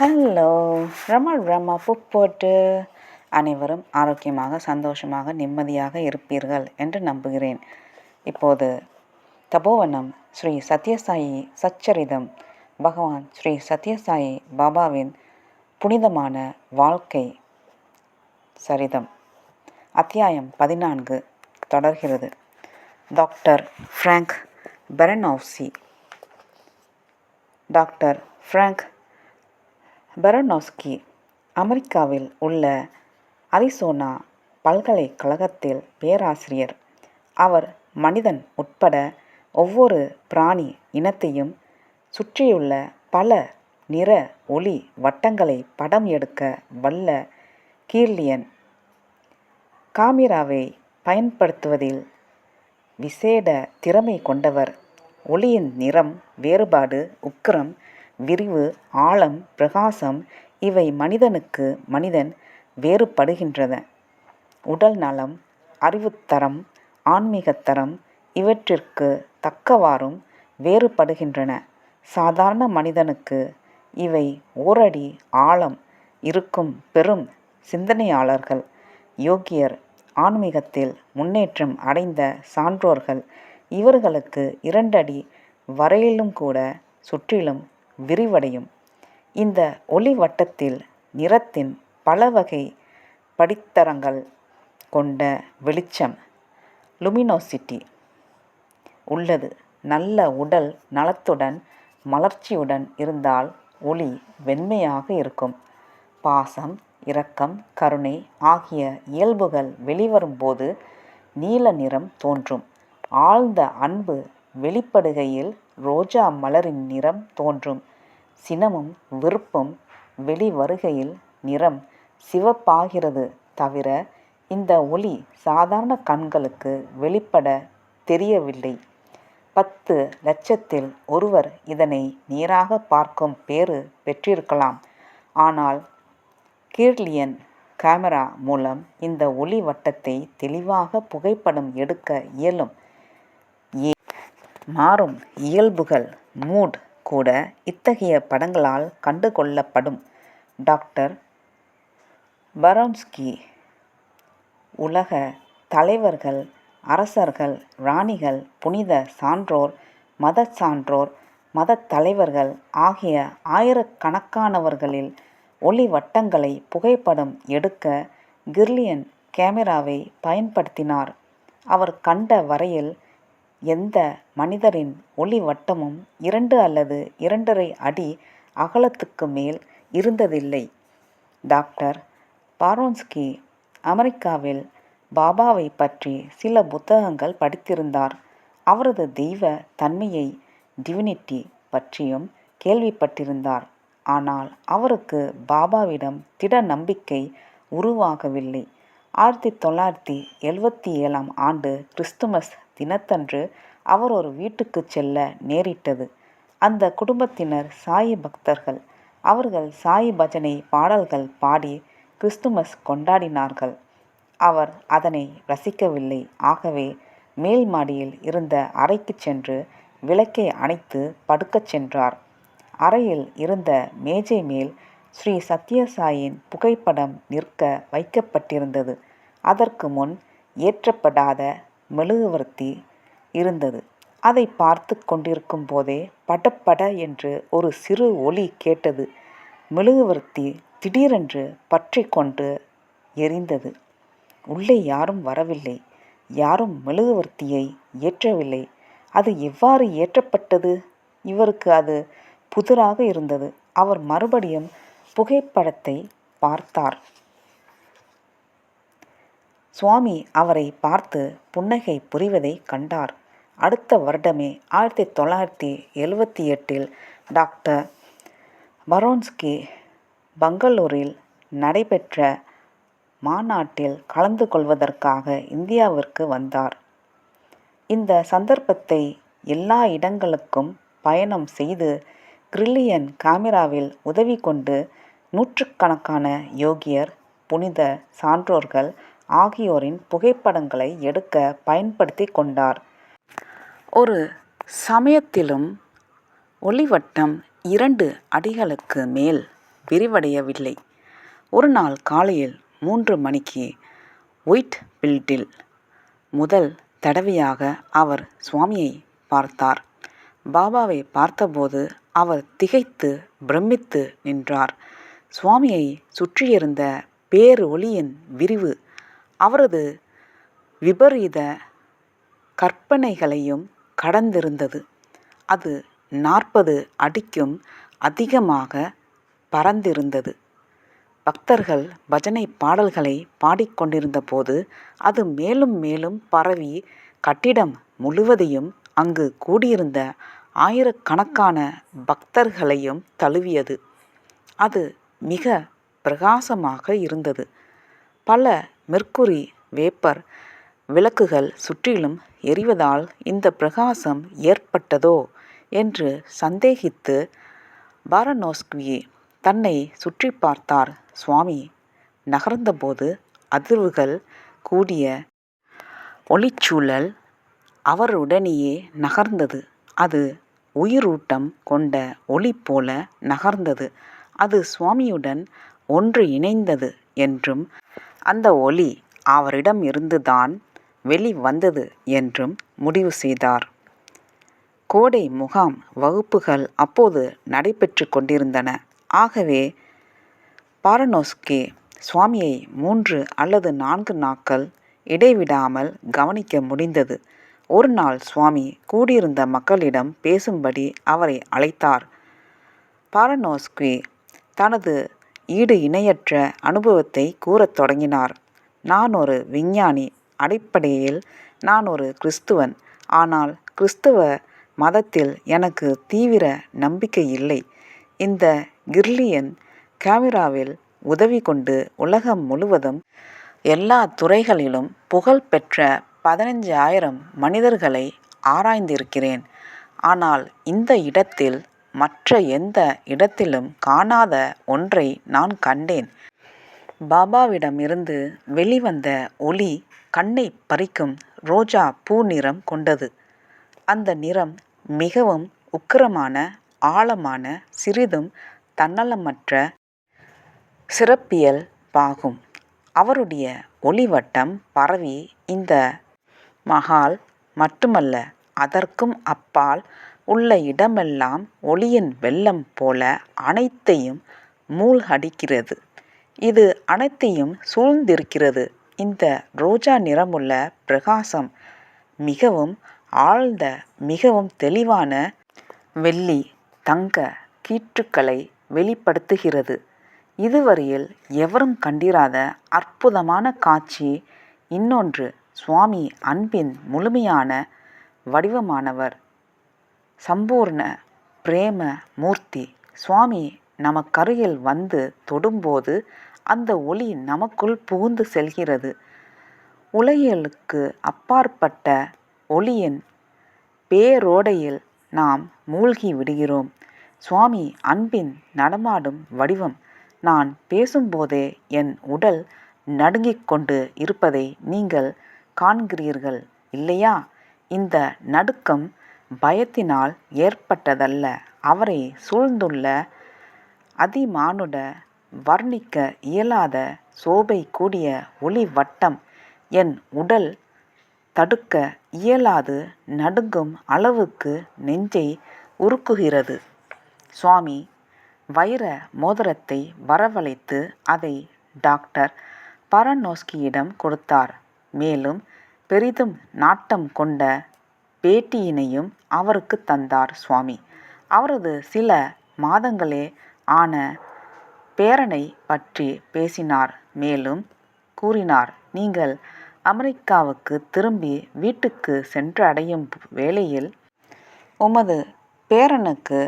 Hello ரம ரம போட்டு அனைவரும் ஆரோக்கியமாக சந்தோஷமாக நிம்மதியாக இருப்பீர்கள் என்று நம்புகிறேன். இப்போது தபோவனம் ஸ்ரீ சத்யசாயி சச்சரிதம். பகவான் ஸ்ரீ சத்யசாயி பாபாவின் புனிதமான வாழ்க்கை சரிதம். அத்தியாயம் பதினான்கு தொடர்கிறது. டாக்டர் ஃப்ராங்க் பெரனோவ்சி. டாக்டர் ஃப்ராங்க் பெரனோஸ்கி அமெரிக்காவில் உள்ள அரிசோனா பல்கலைக்கழகத்தில் பேராசிரியர். அவர் மனிதன் உட்பட ஒவ்வொரு பிராணி இனத்தையும் சுற்றியுள்ள பல நிற ஒளி வட்டங்களை படம் எடுக்க வல்ல கீர்லியன் காமிராவை பயன்படுத்துவதில் விசேட திறமை கொண்டவர். ஒளியின் நிறம் வேறுபாடு உக்கிரம் விரிவு ஆழம் பிரகாசம் இவை மனிதனுக்கு மனிதன் வேறுபடுகின்றன. உடல் நலம் அறிவுத்தரம் ஆன்மீகத்தரம் இவற்றிற்கு தக்கவாறும் வேறுபடுகின்றன. சாதாரண மனிதனுக்கு இவை ஓரடி ஆழம் இருக்கும் பெரும் சிந்தனையாளர்கள் யோகியர் ஆன்மீகத்தில் முன்னேற்றம் அடைந்த சான்றோர்கள். இவர்களுக்கு இரண்டடி வரையிலும் கூட சுற்றிலும் விரிவடையும். இந்த ஒளி வட்டத்தில் நிறத்தின் பல வகை படித்தரங்கள் கொண்ட வெளிச்சம் லுமினோசிட்டி உள்ளது. நல்ல உடல் நலத்துடன் மலர்ச்சியுடன் இருந்தால் ஒளி வெண்மையாக இருக்கும். பாசம் இரக்கம் கருணை ஆகிய இயல்புகள் வெளிவரும்போது நீல நிறம் தோன்றும். ஆழ்ந்த அன்பு வெளிப்படுகையில் ரோஜா மலரின் நிறம் தோன்றும். சினமும் விருப்பம் வெளிவருகையில் நிறம் சிவப்பாகிறது தவிர இந்த ஒளி சாதாரண கண்களுக்கு வெளிப்பட தெரியவில்லை. பத்து லட்சத்தில் ஒருவர் இதனை நேராக பார்க்கும் பேறு பெற்றிருக்கலாம். ஆனால் கீர்லியன் கேமரா மூலம் இந்த ஒளி வட்டத்தை தெளிவாக புகைப்படம் எடுக்க இயலும். மாறும் இயல்புகள் மூட் கூட இத்தகைய படங்களால் கண்டுகொள்ளப்படும். டாக்டர் பரோன்ஸ்கி உலக தலைவர்கள் அரசர்கள் ராணிகள் புனித சான்றோர் மத சான்றோர் மதத் தலைவர்கள் ஆகிய ஆயிரக்கணக்கானவர்களில் ஒளி வட்டங்களை புகைப்படம் எடுக்க கிர்லியன் கேமராவை பயன்படுத்தினார். அவர் கண்ட வரையில் எந்த மனிதரின் ஒளி வட்டமும் இரண்டு அல்லது இரண்டரை அடி அகலத்துக்கு மேல் இருந்ததில்லை. டாக்டர் பாரோன்ஸ்கி அமெரிக்காவில் பாபாவை பற்றி சில புத்தகங்கள் படித்திருந்தார். அவரது தெய்வ தன்மையை டிவினிட்டி பற்றியும் கேள்விப்பட்டிருந்தார். ஆனால் அவருக்கு பாபாவிடம் திட நம்பிக்கை உருவாகவில்லை. ஆயிரத்தி தொள்ளாயிரத்தி எழுவத்தி ஏழாம் ஆண்டு கிறிஸ்துமஸ் தினத்தன்று அவர் ஒரு வீட்டுக்கு செல்ல நேரிட்டது. அந்த குடும்பத்தினர் சாயி பக்தர்கள். அவர்கள் சாயி பஜனை பாடல்கள் பாடி கிறிஸ்துமஸ் கொண்டாடினார்கள். அவர் அதனை ரசிக்கவில்லை. ஆகவே மேல் மாடியில் இருந்த அறைக்கு சென்று விளக்கை அணைத்து படுக்கச் சென்றார். அறையில் இருந்த மேஜை மேல் ஸ்ரீ சத்யசாயின் புகைப்படம் நிற்க வைக்கப்பட்டிருந்தது. அதற்கு முன் ஏற்றப்படாத மெழுகுவர்த்தி இருந்தது. அதை பார்த்து கொண்டிருக்கும் போதே படப்பட என்று ஒரு சிறு ஒலி கேட்டது. மெழுகுவர்த்தி திடீரென்று பற்றி கொண்டு எரிந்தது. உள்ளே யாரும் வரவில்லை. யாரும் மெழுகுவர்த்தியை ஏற்றவில்லை. அது எவ்வாறு ஏற்றப்பட்டது? இவருக்கு அது புதிராக இருந்தது. அவர் மறுபடியும் புகைப்படத்தை பார்த்தார். சுவாமி அவரை பார்த்து புன்னகை புரிவதை கண்டார். அடுத்த வருடமே ஆயிரத்தி தொள்ளாயிரத்தி எழுவத்தி எட்டில் டாக்டர் பரோன்ஸ்கி பங்களூரில் நடைபெற்ற மாநாட்டில் கலந்து கொள்வதற்காக இந்தியாவிற்கு வந்தார். இந்த சந்தர்ப்பத்தை எல்லா இடங்களுக்கும் பயணம் செய்து கிரில்லியன் காமிராவில் உதவி கொண்டு நூற்றுக்கணக்கான யோகியர் புனித சான்றோர்கள் ஆகியோரின் புகைப்படங்களை எடுக்க பயன்படுத்தி கொண்டார். ஒரு சமயத்திலும் ஒளிவட்டம் இரண்டு அடிகளுக்கு மேல் விரிவடையவில்லை. ஒரு நாள் காலையில் மூன்று மணிக்கு ஒயிட் பில்டில் முதல் தடவையாக அவர் சுவாமியை பார்த்தார். பாபாவை பார்த்தபோது அவர் திகைத்து பிரமித்து நின்றார். சுவாமியை சுற்றியிருந்த பேரு ஒளியின் விரிவு அவரது விபரீத கற்பனைகளையும் கடந்திருந்தது. அது நாற்பது அடிக்கும் அதிகமாக பறந்திருந்தது. பக்தர்கள் பஜனை பாடல்களை பாடிக்கொண்டிருந்த போது அது மேலும் மேலும் பரவி கட்டிடம் முழுவதையும் அங்கு கூடியிருந்த ஆயிரக்கணக்கான பக்தர்களையும் தழுவியது. அது மிக பிரகாசமாக இருந்தது. பல மெர்க்குரி வேப்பர் விளக்குகள் சுற்றிலும் எரிவதால் இந்த பிரகாசம் ஏற்பட்டதோ என்று சந்தேகித்து பாரனோஸ்கி தன்னை சுற்றி பார்த்தார் சுவாமி. நகர்ந்தபோது அதிர்வுகள் கூடிய ஒளிச்சூழல் அவருடனேயே நகர்ந்தது. அது உயிரூட்டம் கொண்ட ஒளி போல நகர்ந்தது. அது சுவாமியுடன் ஒன்று இணைந்தது என்றும் அந்த ஒளி அவரிடம் இருந்துதான் வெளிவந்தது என்றும் முடிவு செய்தார். கோடை முகாம் வகுப்புகள் அப்போது நடைபெற்று கொண்டிருந்தன. ஆகவே பாரனோஸ்கே சுவாமியை மூன்று அல்லது நான்கு நாட்கள் இடைவிடாமல் கவனிக்க முடிந்தது. ஒரு நாள் சுவாமி கூடியிருந்த மக்களிடம் பேசும்படி அவரை அழைத்தார். பாரனோஸ்கி தனது ஈடு இணையற்ற அனுபவத்தை கூறத் தொடங்கினார். நான் ஒரு விஞ்ஞானி. அடிப்படையில் நான் ஒரு கிறிஸ்துவன். ஆனால் கிறிஸ்துவ மதத்தில் எனக்கு தீவிர நம்பிக்கை இல்லை. இந்த கிர்லியன் கேமராவில் உதவி கொண்டு உலகம் முழுவதும் எல்லா துறைகளிலும் புகழ் பெற்ற பதினஞ்சு ஆயிரம் மனிதர்களை ஆராய்ந்திருக்கிறேன். ஆனால் இந்த இடத்தில் மற்ற எந்த இடத்திலும் காணாத ஒன்றை நான் கண்டேன். பாபாவிடமிருந்து வெளிவந்த ஒளி கண்ணை பறிக்கும் ரோஜா பூ நிறம் கொண்டது. அந்த நிறம் மிகவும் உக்கிரமான ஆழமான சிறிதும் தன்னலமற்ற சிறப்பியல் பாகும். அவருடைய ஒளிவட்டம் பரவி இந்த மகால் மட்டுமல்ல அதற்கும் அப்பால் உள்ள இடமெல்லாம் ஒளியின் வெள்ளம் போல அனைத்தையும் மூழ்கடிக்கிறது. இது அனைத்தையும் சூழ்ந்திருக்கிறது. இந்த ரோஜா நிறமுள்ள பிரகாசம் மிகவும் ஆழ்ந்த மிகவும் தெளிவான வெள்ளி தங்க கீற்றுக்களை வெளிப்படுத்துகிறது. இதுவரையில் எவரும் கண்டிராத அற்புதமான காட்சி இன்னொன்று சுவாமி அன்பின் முழுமையான வடிவமானவர். சம்பூர்ண பிரேம மூர்த்தி. சுவாமி நமக்கருகில் வந்து தொடும்போது அந்த ஒளி நமக்குள் புகுந்து செல்கிறது. உலகியலுக்கு அப்பாற்பட்ட ஒளியின் பேரோடையில் நாம் மூழ்கி விடுகிறோம். சுவாமி அன்பின் நடமாடும் வடிவம். நான் பேசும்போதே என் உடல் நடுங்கிக் கொண்டு இருப்பதை நீங்கள் காண்கிறீர்கள் இல்லையா? இந்த நடுக்கம் பயத்தினால் ஏற்பட்டதல்ல. அவரை சூழ்ந்துள்ள அதிமானுட வர்ணிக்க இயலாத சோபை கூடிய ஒளி வட்டம் என் உடல் தடுக்க இயலாது நடுங்கும் அளவுக்கு நெஞ்சை உருக்குகிறது. சுவாமி வைர மோதிரத்தை வரவழைத்து அதை டாக்டர் பரனோஸ்கியிடம் கொடுத்தார். மேலும் பெரிதும் நாட்டம் கொண்ட பேட்டியினையும் அவருக்கு தந்தார் சுவாமி. அவரது சில மாதங்களே ஆன பேரனை பற்றி பேசினார். மேலும் கூறினார் நீங்கள் அமெரிக்காவுக்கு திரும்பி வீட்டுக்கு சென்றடையும் வேளையில் உமது பேரனுக்கு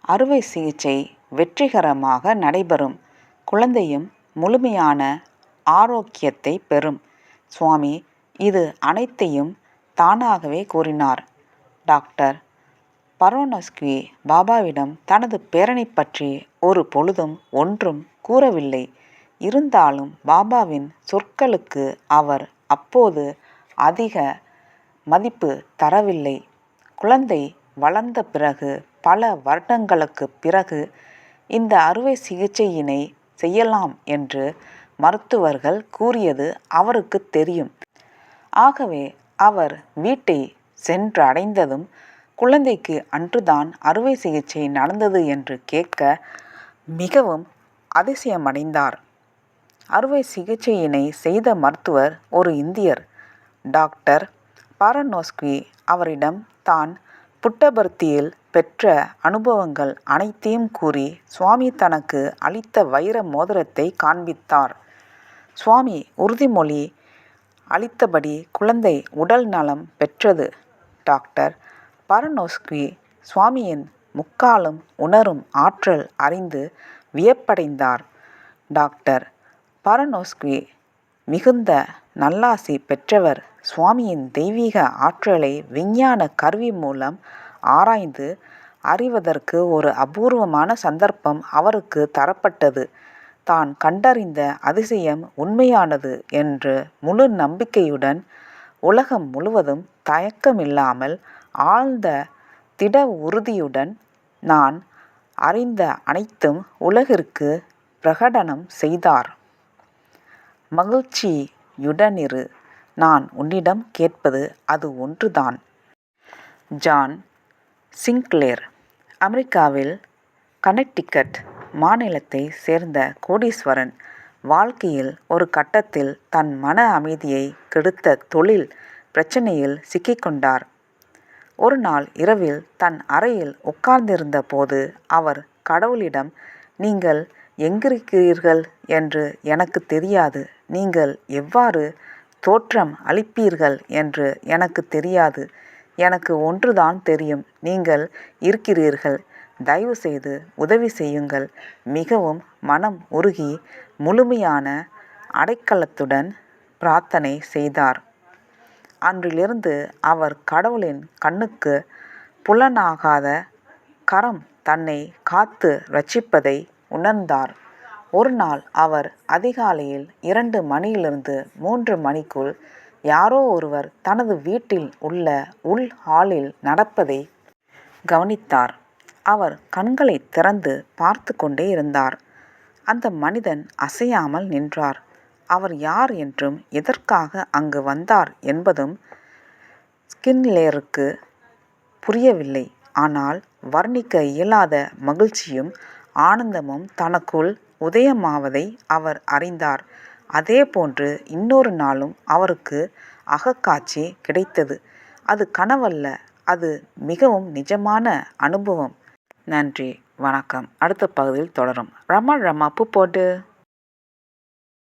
அறுவை சிகிச்சை வெற்றிகரமாக நடைபெறும். குழந்தையும் முழுமையான ஆரோக்கியத்தை பெறும். சுவாமி இது அனைத்தையும் தானாகவே கூறினார். டாக்டர் பரோனஸ்கி பாபாவிடம் தனது பேரனை பற்றி ஒரு பொழுதும் ஒன்றும் கூறவில்லை. இருந்தாலும் பாபாவின் சொற்களுக்கு அவர் அப்போது அதிக மதிப்பு தரவில்லை. குழந்தை வளர்ந்த பிறகு பல வருடங்களுக்கு பிறகு இந்த அறுவை சிகிச்சையினை செய்யலாம் என்று மருத்துவர்கள் கூறியது அவருக்கு தெரியும். ஆகவே அவர் வீட்டை சென்றடைந்ததும் குழந்தைக்கு அன்றுதான் அறுவை சிகிச்சை நடந்தது என்று கேட்க மிகவும் அதிசயமடைந்தார். அறுவை சிகிச்சையினை செய்த மருத்துவர் ஒரு இந்தியர். டாக்டர் பாரனோஸ்கி அவரிடம் தான் புட்டபர்த்தியில் பெற்ற அனுபவங்கள் அனைத்தையும் கூறி சுவாமி தனக்கு அளித்த வைர மோதிரத்தை காண்பித்தார். சுவாமி உறுதிமொழி அளித்தபடி குழந்தை உடல் நலம் பெற்றது. டாக்டர் பரனோஸ்கி சுவாமியின் முக்காலும் உணரும் ஆற்றல் அறிந்து வியப்படைந்தார். டாக்டர் பரனோஸ்கி மிகுந்த நல்லாசி பெற்றவர். சுவாமியின் தெய்வீக ஆற்றலை விஞ்ஞான கருவி மூலம் ஆராய்ந்து அறிவதற்கு ஒரு அபூர்வமான சந்தர்ப்பம் அவருக்கு தரப்பட்டது. தான் கண்டறிந்த அதிசயம் உண்மையானது என்று முழு நம்பிக்கையுடன் உலகம் முழுவதும் தயக்கமில்லாமல் ஆழ்ந்த திட உறுதியுடன் நான் அறிந்த அனைத்தும் உலகிற்கு பிரகடனம் செய்தார். மகிழ்ச்சியுடனிரு. நான் உன்னிடம் கேட்பது அது ஒன்றுதான். ஜான் சிங்க்ளேர் அமெரிக்காவில் கனெக்டிகட் மாநிலத்தை சேர்ந்த கோடீஸ்வரன். வாழ்க்கையில் ஒரு கட்டத்தில் தன் மன அமைதியை கெடுத்த தொழில் பிரச்சனையில் சிக்கிக்கொண்டார். ஒரு நாள் இரவில் தன் அறையில் உட்கார்ந்திருந்த போது அவர் கடவுளிடம் நீங்கள் எங்கிருக்கிறீர்கள் என்று எனக்கு தெரியாது. நீங்கள் எவ்வாறு தோற்றம் அளிப்பீர்கள் என்று எனக்கு தெரியாது. எனக்கு ஒன்றுதான் தெரியும். நீங்கள் இருக்கிறீர்கள். தயவு செய்து உதவி செய்யுங்கள். மிகவும் மனம் உருகி முழுமையான அடைக்கலத்துடன் பிரார்த்தனை செய்தார். அன்றிலிருந்து அவர் கடவுளின் கண்ணுக்கு புலனாகாத கரம் தன்னை காத்து ரட்சிப்பதை உணர்ந்தார். ஒரு நாள் அவர் அதிகாலையில் இரண்டு மணியிலிருந்து மூன்று மணிக்குள் யாரோ ஒருவர் தனது வீட்டில் உள்ள உள் ஹாலில் நடப்பதை கவனித்தார். அவர் கண்களை திறந்து பார்த்துக்கொண்டே இருந்தார் அந்த மனிதன் அசையாமல் நின்றார். அவர் யார் என்றும் எதற்காக அங்கு வந்தார் என்பதும் ஸ்கின்லேருக்கு புரியவில்லை. ஆனால் வர்ணிக்க இயலாத மகிழ்ச்சியும் ஆனந்தமும் தனக்குள் உதயமாவதை அவர் அறிந்தார். அதே போன்று இன்னொரு நாளும் அவருக்கு அகக்காட்சி கிடைத்தது. அது கனவல்ல. அது மிகவும் நிஜமான அனுபவம். நன்றி வணக்கம் அடுத்த பகுதியில் தொடரும். ரமா ரமா பூ போடு